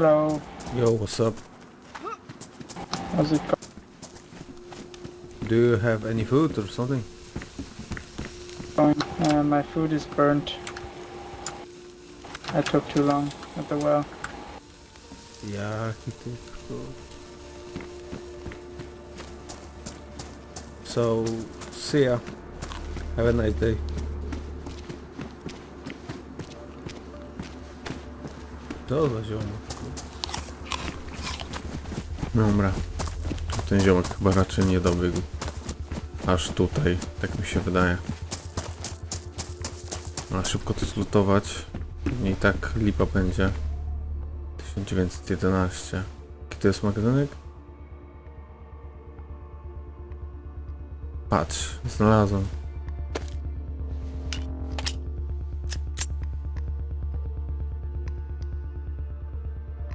Hello, Yo, what's up? how's it Do you have any food or something? going? Uh, my food is burnt. I took too long at the well. Jaki ty król. So, see ya. Have a nice day. Za ziomek. Dobra. Ten ziomek chyba raczej nie dobiegł. Aż tutaj, tak mi się wydaje. A szybko to zlutować. I tak lipa będzie. 1911. Jaki to jest magazynek? Patrz, znalazłem.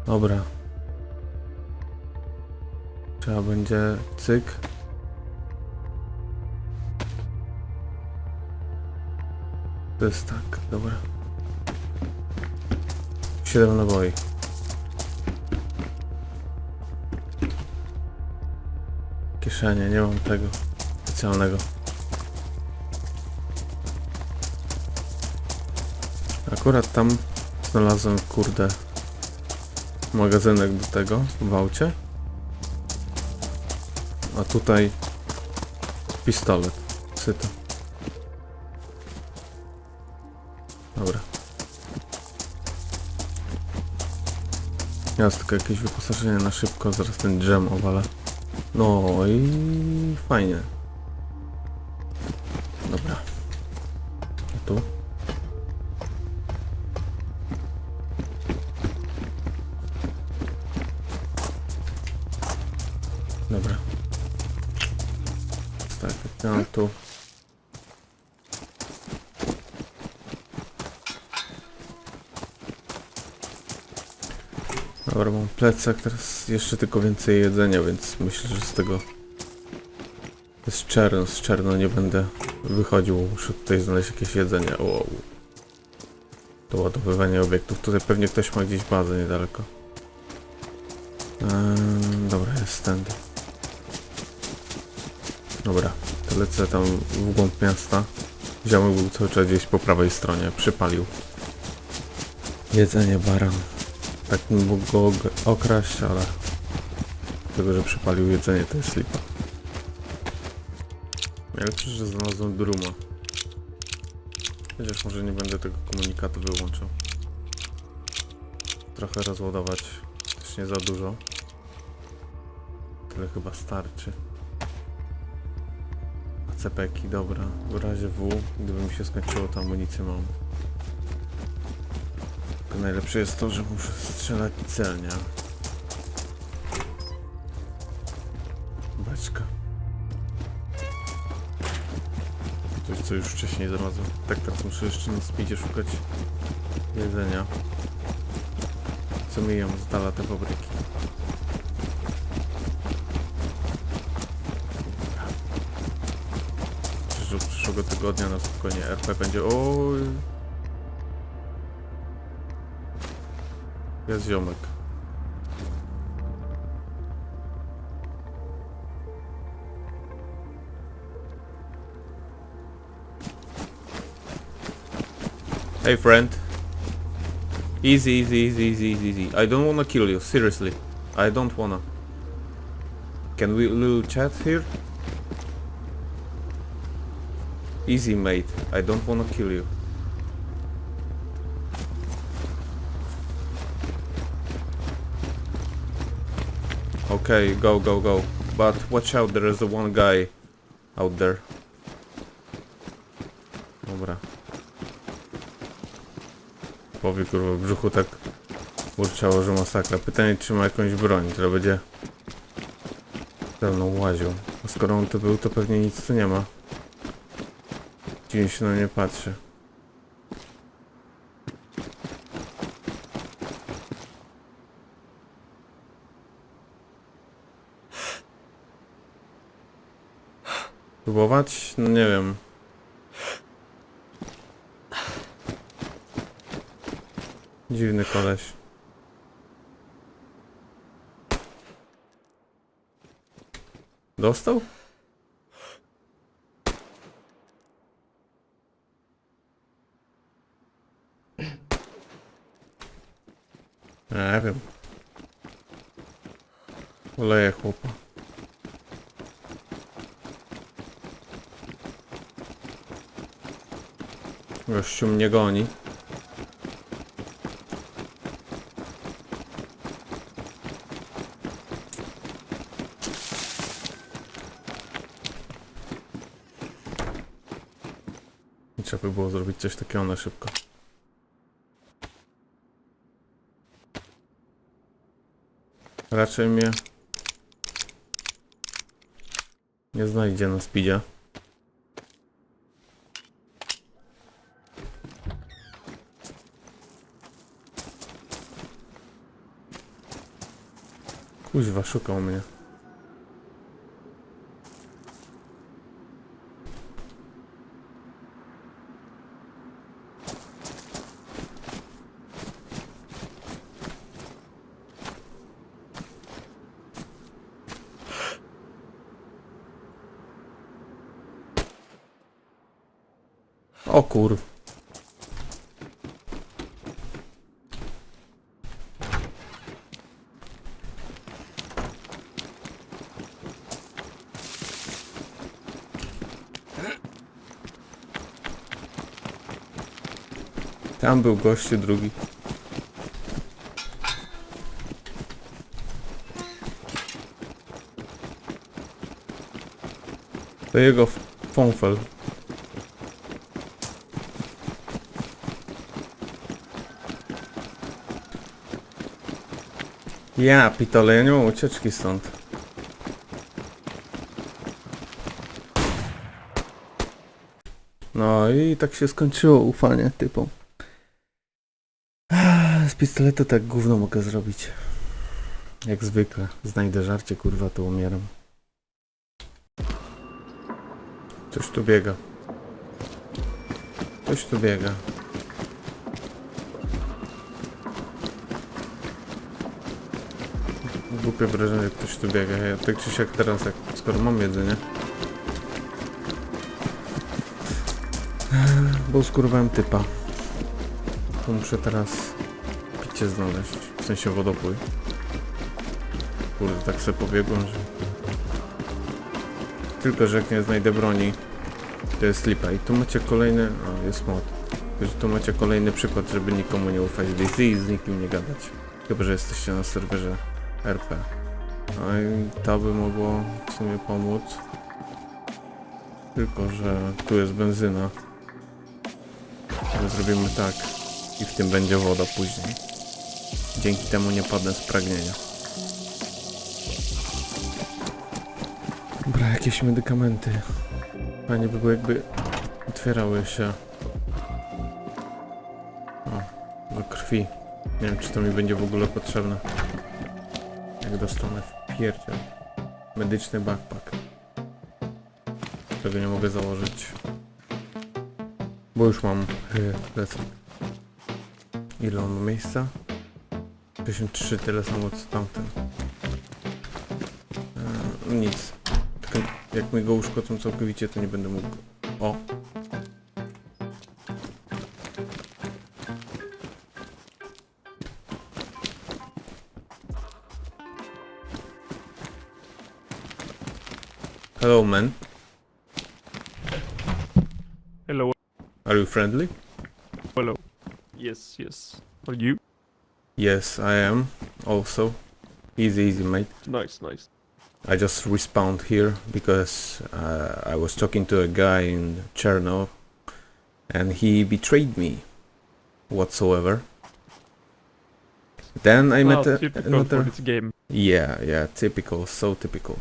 Dobra. Trzeba będzie cyk. To jest tak, dobra. 7 naboi. Kieszenie, nie mam tego specjalnego. Akurat tam znalazłem, kurde, magazynek do tego w aucie. A tutaj pistolet. Syto. Dobra. Jest tylko jakieś wyposażenie na szybko, zaraz ten dżem owala. No i fajnie. Dobra. A tu? Dobra. Tak, tu. Dobra, mam plecak, teraz jeszcze tylko więcej jedzenia, więc myślę, że z tego z czerno, z czerno nie będę wychodził, muszę tutaj znaleźć jakieś jedzenie. Wow. Doładowywanie obiektów. Tutaj pewnie ktoś ma gdzieś bazę niedaleko. Eee, dobra, jest tędy. Dobra, to lecę tam w głąb miasta. Ziomek był cały czas gdzieś po prawej stronie, przypalił. Jedzenie baran. Tak mógł go okraść, ale... Tego, że przypalił jedzenie, to jest lipa. Najlepsze, że znalazłem druma. Chociaż może nie będę tego komunikatu wyłączał. Trochę rozładować, też nie za dużo. Tyle chyba starczy. Cepeki, dobra. W razie W, gdyby mi się skończyło, to amunicję mam. Tylko najlepsze jest to, że muszę strzelać celnie. Beczka. Coś, co już wcześniej znalazłem. Tak, teraz muszę jeszcze na speedzie szukać jedzenia. Co myją z dala te fabryki. Przyszłego tygodnia na spokojnie RP będzie... Oj. Jest ziomek. Hey friend. Easy, easy, easy, easy, easy, easy. I don't wanna kill you, seriously. I don't wanna. Can we little chat here? Easy, mate. I don't wanna kill you. Okay, go, go, go. But watch out, there is one guy out there. Dobra. Powie kurwa w brzuchu tak burczało, że masakra. Pytanie czy ma jakąś broń, która będzie pełną łazią. A skoro on to był, to pewnie nic tu nie ma. Nikt się na mnie patrzy. Próbować? No nie wiem. Dziwny koleś. Dostał? Oleję chłopa. Gościu mnie goni. I trzeba by było zrobić coś takiego na szybko. Raczej mnie nie znajdzie na speedzie. Kuźwa, szukał mnie. O kur... Tam był gościu drugi. To jego fąfel. Ja, pitole, ja nie mam ucieczki stąd. No i tak się skończyło ufanie typom. Z pistoletu tak gówno mogę zrobić. Jak zwykle. Znajdę żarcie, kurwa, to umieram. Coś tu biega. Coś tu biega. Głupie wrażenie, ktoś tu biega. Ja tak czy siak teraz, jak, skoro mam jedzenie. Bo skurwałem typa. Muszę teraz picie znaleźć. W sensie wodopój. Kurde, tak sobie pobiegłem, że... Tylko, że jak nie znajdę broni, to jest lipa. I tu macie kolejny... O, jest mod. Że tu macie kolejny przykład, żeby nikomu nie ufać DC i z nikim nie gadać. Chyba, że jesteście na serwerze RP. No i to by mogło w sumie pomóc. Tylko, że tu jest benzyna. Ale zrobimy tak. I w tym będzie woda później. Dzięki temu nie padnę z pragnienia. Dobra, jakieś medykamenty. Fajnie by było jakby otwierały się. O, do krwi. Nie wiem czy to mi będzie w ogóle potrzebne. Jak dostanę w pierdziel. Medyczny backpack. Tego nie mogę założyć. Bo już mam yy, lecę. Ile on ma miejsca? 53, tyle samo co tamten. Eee, nic. Tylko jak mi go uszkodzą całkowicie, to nie będę mógł... Hello, man. Hello, Are you friendly? hello. Yes, yes. Are you? Yes, I am. Also. Easy, easy, mate. Nice, nice. I just respawned here because uh, I was talking to a guy in Cherno and he betrayed me whatsoever. Then I met Ah, a, typical another. game. Yeah, yeah, typical, so typical.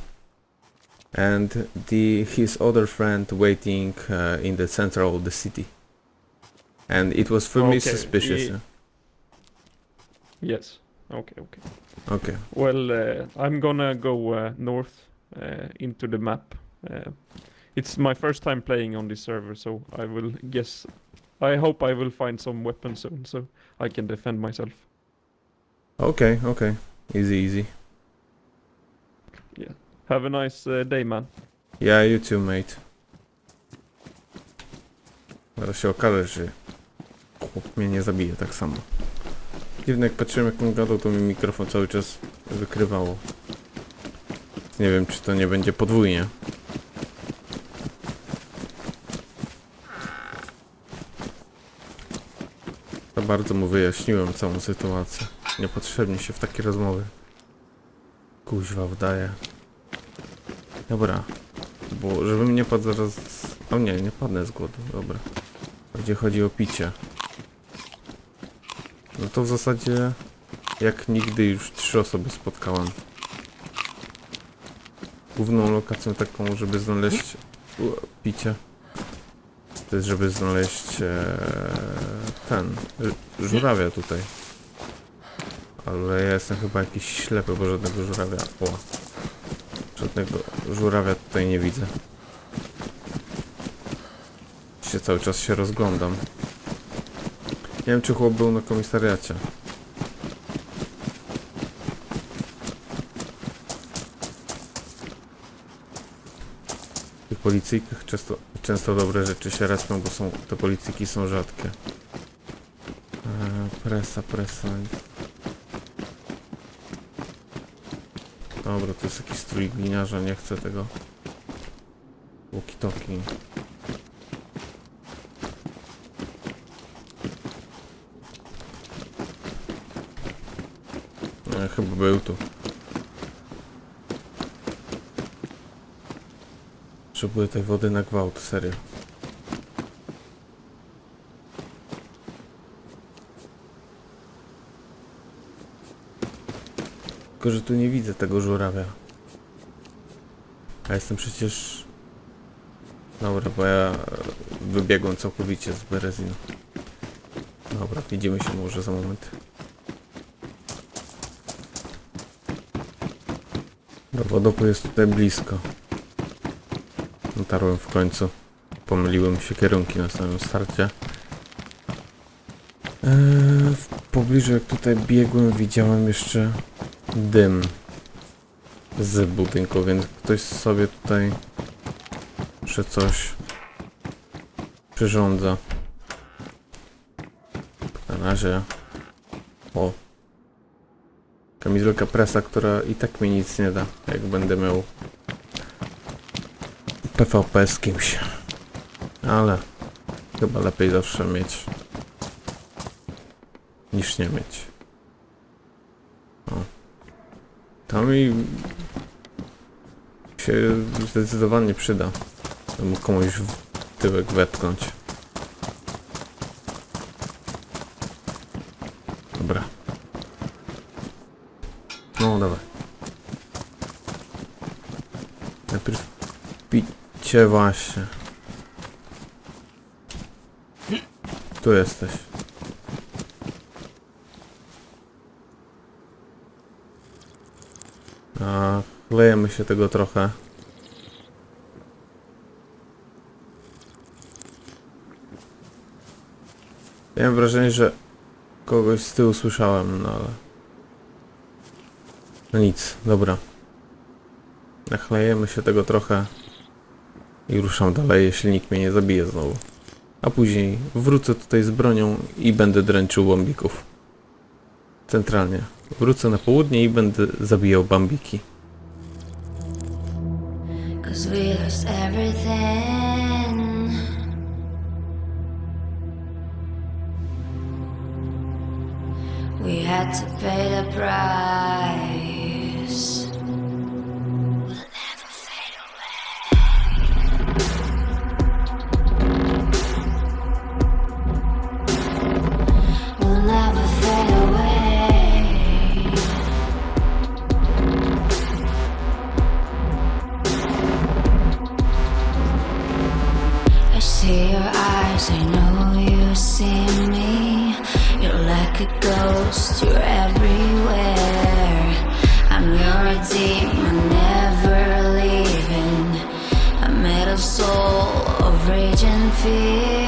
And the his other friend waiting uh, in the center of the city. And it was for me Okay, suspicious. yeah. Yes. Okay, okay. Okay. Well, uh, I'm gonna go uh, north uh, into the map. Uh, it's my first time playing on this server, so I will guess. I hope I will find some weapons soon, so I can defend myself. Okay, okay. Easy, easy. Have a nice uh, day, man. Ja, you too, mate. Zaraz się okaże, że chłop mnie nie zabije tak samo. Dziwne, jak patrzyłem jak on gadał, to mi mikrofon cały czas wykrywało. Nie wiem, czy to nie będzie podwójnie. Za bardzo mu wyjaśniłem całą sytuację. Niepotrzebnie się w takie rozmowy. Kuźwa wdaje. Dobra. Bo żebym nie padł zaraz... O nie, nie padnę z głodu, dobra. Gdzie chodzi o picie. No to w zasadzie... Jak nigdy już trzy osoby spotkałem. Główną lokacją taką, żeby znaleźć u, picie. To jest, żeby znaleźć e, ten... Żurawia tutaj. Ale ja jestem chyba jakiś ślepy, bo żadnego żurawia... O! Żadnego żurawia tutaj nie widzę. Się cały czas się rozglądam. Nie wiem, czy chłop był na komisariacie. W tych policyjkach często, często dobre rzeczy się respią, bo są, te policyjki są rzadkie. Eee, presa, presa. Dobra, to jest jakiś strój gliniarza, nie chcę tego. Walkie-talkie. E, chyba był tu. Potrzebuję tej wody na gwałt, serio. Tylko, że tu nie widzę tego żurawia. A jestem przecież... Dobra, bo ja wybiegłem całkowicie z Berezinu. Dobra, widzimy się może za moment. Do wodopu jest tutaj blisko. Dotarłem w końcu. Pomyliłem się kierunki na samym starcie. Eee, w pobliżu jak tutaj biegłem widziałem jeszcze dym z budynku, więc ktoś sobie tutaj że coś przyrządza. Na razie o kamizelka presa, która i tak mi nic nie da, jak będę miał PvP z kimś. Ale chyba lepiej zawsze mieć niż nie mieć. O. To mi się zdecydowanie przyda. Żeby komuś w tyłek wetknąć. Dobra. No dawaj. Najpierw picie właśnie. Tu jesteś. A, lejemy się tego trochę. Miałem wrażenie, że kogoś z tyłu słyszałem, no ale... No nic, dobra. Nachlejemy się tego trochę i ruszam dalej, jeśli nikt mnie nie zabije znowu. A później wrócę tutaj z bronią i będę dręczył bambików. Centralnie. Wrócę na południe i będę zabijał bambiki. Cause we lost everything. We had to pay the price. A ghost, you're everywhere. I'm your demon, never leaving. A metal soul of rage and fear.